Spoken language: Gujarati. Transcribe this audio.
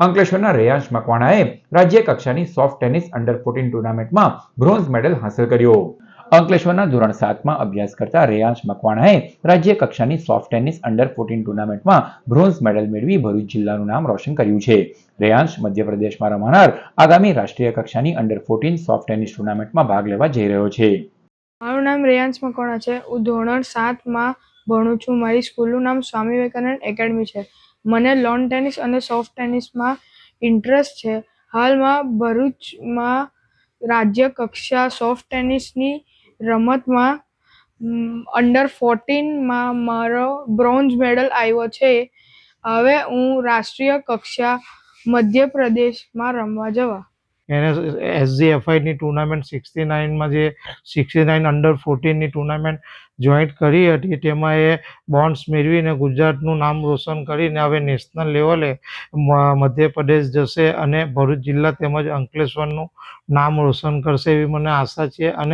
અંકલેશ્વરના રેયાંશ મકવાણાએ રાજ્ય કક્ષાની સોફ્ટ ટેનિસ અંડર ફોર્ટીન ટુર્નામેન્ટમાં બ્રોન્ઝ મેડલ હાંસલ કર્યો. અંકલેશ્વરના ધોરણ સાતમાં અભ્યાસ કરતા રેયાંશ મકવાણાએ રાજ્ય કક્ષાની સોફ્ટ ટેનિસ અંડર ફોર્ટીન ટુર્નામેન્ટમાં બ્રોન્ઝ મેડલ મેળવી ભરૂચ જિલ્લાનું નામ રોશન કર્યું છે. રેયાંશ મધ્યપ્રદેશમાં રમાનાર આગામી રાષ્ટ્રીય કક્ષાની અંડર ફોર્ટીન સોફ્ટ ટેનિસ ટુર્નામેન્ટમાં ભાગ લેવા જઈ રહ્યો છે. મારું નામ રેયાંશ મકવાણા છે. હું ધોરણ સાતમાં ભણું છું. મારી સ્કૂલનું નામ સ્વામી વિવેકાનંદ એકેડમી છે. મને લોન ટેનિસ અને સોફ્ટ ટેનિસમાં ઇન્ટરેસ્ટ છે. હાલમાં ભરૂચમાં રાજ્ય કક્ષા સોફ્ટ ટેનિસની રમતમાં અંડર ફોર્ટીનમાં મારો બ્રોન્ઝ મેડલ આવ્યો છે. હવે હું રાષ્ટ્રીય કક્ષા મધ્યપ્રદેશમાં રમવા જવા એને એસજીએફઆઈની ટુર્નામેન્ટ સિક્સટી નાઇનમાં જે સિક્સટી નાઇન અંડર ફોર્ટીનની ટુર્નામેન્ટ જોઈન્ટ કરી હતી, તેમાં એ બોન્ડ્સ મેળવીને ગુજરાતનું નામ રોશન કરીને હવે નેશનલ લેવલે મધ્યપ્રદેશ જશે અને ભરૂચ જિલ્લા તેમજ અંકલેશ્વરનું નામ રોશન કરશે એવી મને આશા છે. અને